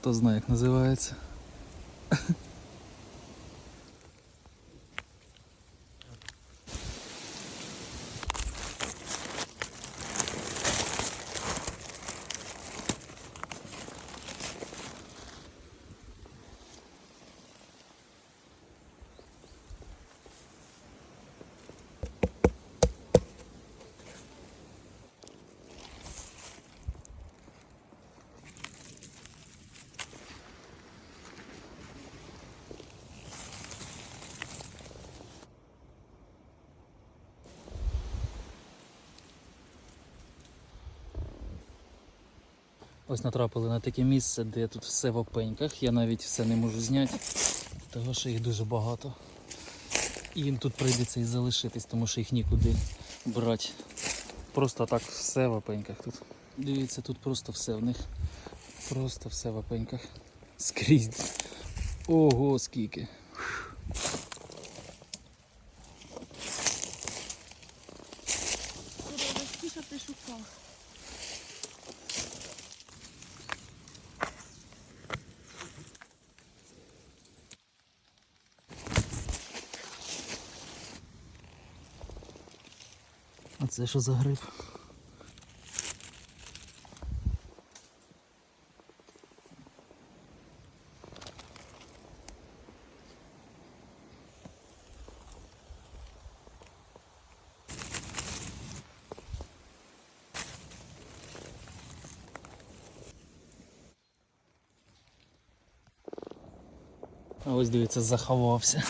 хто знає, як називається. Ось натрапили на таке місце, де тут все в опеньках. Я навіть все не можу зняти, тому що їх дуже багато. І їм тут прийдеться і залишитись, тому що їх нікуди брати. Просто так все в опеньках тут. Дивіться, тут просто все в них. Просто все в опеньках. Скрізь. Ого, скільки. Ти шукав. А це що за гриб? А ось дивіться, заховався.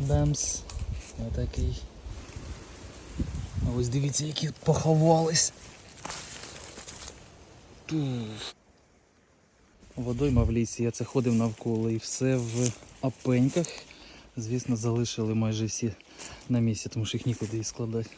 Бемс. Отакий. Ось дивіться, які поховались. Водойма в лісі, я це ходив навколо і все в апеньках. Звісно, залишили майже всі на місці, тому що їх нікуди і складати.